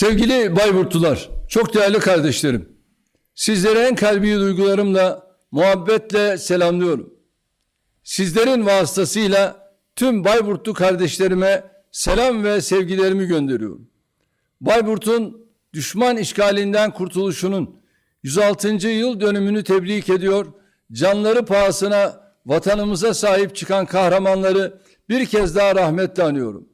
Sevgili Bayburtlular, çok değerli kardeşlerim. Sizlere en kalbi duygularımla, muhabbetle selamlıyorum. Sizlerin vasıtasıyla tüm Bayburtlu kardeşlerime selam ve sevgilerimi gönderiyorum. Bayburt'un düşman işgalinden kurtuluşunun 106. yıl dönümünü tebrik ediyor. Canları pahasına vatanımıza sahip çıkan kahramanları bir kez daha rahmetle anıyorum.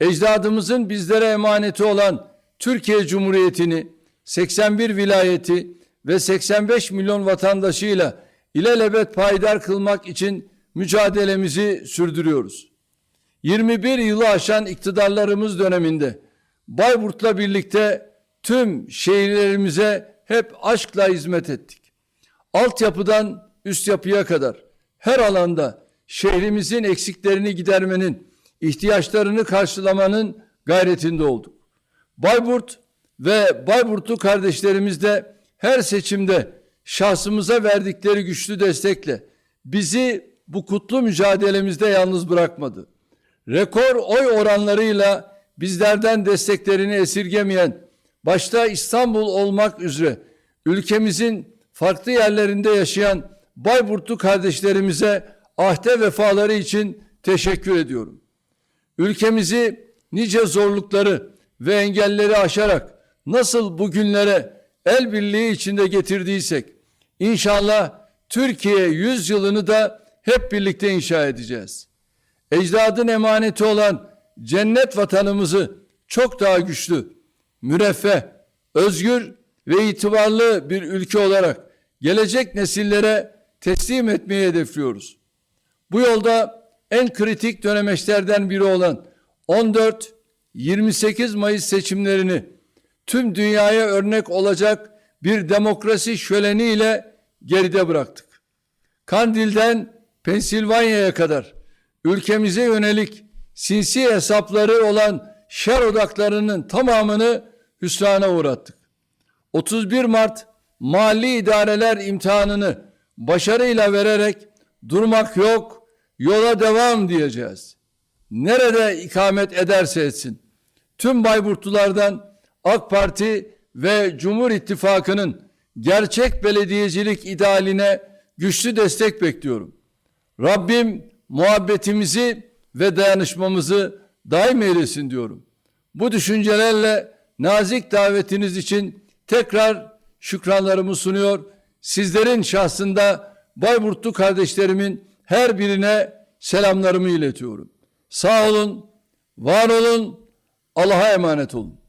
Ecdadımızın bizlere emaneti olan Türkiye Cumhuriyeti'ni 81 vilayeti ve 85 milyon vatandaşıyla ilelebet payidar kılmak için mücadelemizi sürdürüyoruz. 21 yılı aşan iktidarlarımız döneminde Bayburt'la birlikte tüm şehirlerimize hep aşkla hizmet ettik. Altyapıdan üst yapıya kadar her alanda şehrimizin eksiklerini gidermenin, ihtiyaçlarını karşılamanın gayretinde olduk. Bayburt ve Bayburtlu kardeşlerimiz de her seçimde şahsımıza verdikleri güçlü destekle bizi bu kutlu mücadelemizde yalnız bırakmadı. Rekor oy oranlarıyla bizlerden desteklerini esirgemeyen, başta İstanbul olmak üzere ülkemizin farklı yerlerinde yaşayan Bayburtlu kardeşlerimize ahde vefaları için teşekkür ediyorum. Ülkemizi nice zorlukları ve engelleri aşarak nasıl bugünlere el birliği içinde getirdiysek inşallah Türkiye 100 yılını da hep birlikte inşa edeceğiz. Ecdadın emaneti olan cennet vatanımızı çok daha güçlü, müreffeh, özgür ve itibarlı bir ülke olarak gelecek nesillere teslim etmeyi hedefliyoruz. Bu yolda en kritik dönemeçlerden biri olan 14-28 Mayıs seçimlerini tüm dünyaya örnek olacak bir demokrasi şöleniyle geride bıraktık. Kandil'den Pensilvanya'ya kadar ülkemize yönelik sinsi hesapları olan şer odaklarının tamamını hüsrana uğrattık. 31 Mart mali idareler imtihanını başarıyla vererek durmak yok, yola devam diyeceğiz. Nerede ikamet ederse etsin. Tüm Bayburtlulardan AK Parti ve Cumhur İttifakı'nın gerçek belediyecilik idealine güçlü destek bekliyorum. Rabbim muhabbetimizi ve dayanışmamızı daim eylesin diyorum. Bu düşüncelerle nazik davetiniz için tekrar şükranlarımı sunuyor. Sizlerin şahsında Bayburtlu kardeşlerimin her birine selamlarımı iletiyorum. Sağ olun, var olun, Allah'a emanet olun.